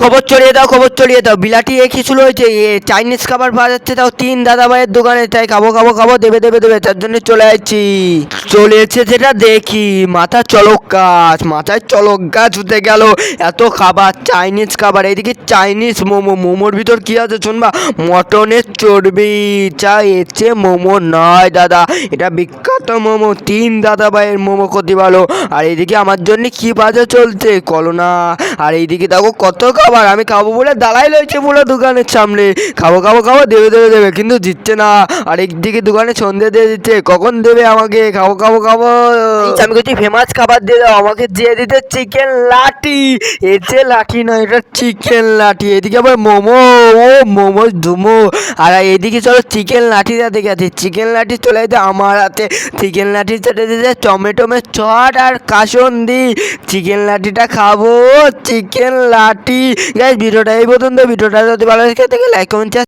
খবর ছড়িয়ে দাও, খবর ছড়িয়ে দাও। বিলাটি এ কিছু রয়েছে এ চাইনিজ খাবার পাওয়া যাচ্ছে, তাও তিন দাদা ভাইয়ের দোকানে। তাই খাব খাব খাব, দেবে দেবে দেবে, তার জন্য চলে যাচ্ছি চলে এসেছে যেটা দেখি মাথা চলক গাছ, মাথায় চলক গাছ উঠে গেল। এত খাবার চাইনিজ খাবার। এইদিকে চাইনিজ মোমো, মোমোর ভিতর কি আছে শুনবা? মটনের চর্বি। চা এসছে মোমো নয়, দাদা। এটা বিখ্যাত মোমো। তিন দাদা ভাইয়ের মোমো ক্ষতি ভালো। আর এইদিকে আমার জন্য কি বাজার চলছে? কলোনা। আর এইদিকে দেখো কত খাবার আমি খাব বলে দাঁড়াই রয়েছে পুরো দোকানের সামনে। খাব খাব খাব, দেবে দেবে দেবে, কিন্তু দিচ্ছে না। আর একদিকে দোকানে সন্ধে দিয়ে দিচ্ছে, কখন দেবে আমাকে? খাব খাব খাব। আমি বলছি ফেমাস খাবার দিয়ে দাও, আমাকে দিয়ে দিতে চিকেন লাটি এতে লাঠি নয়, এটা চিকেন লাঠি। এদিকে আবার মোমো, ও মোমো ধুমো আর এদিকে চলো চিকেন লাঠি হাতে গেছে চিকেন লাঠি চলে যেতে আমার হাতে। চিকেন লাঠি চলে যেতে টমেটোমের চট আর কাসন্দি। চিকেন লাঠিটা খাব চিকেন লাঠি। গাইজ ভিডিওটা এই পর্যন্ত। ভিডিওটা যদি ভালো লাগে থেকে লাইক কমেন্ট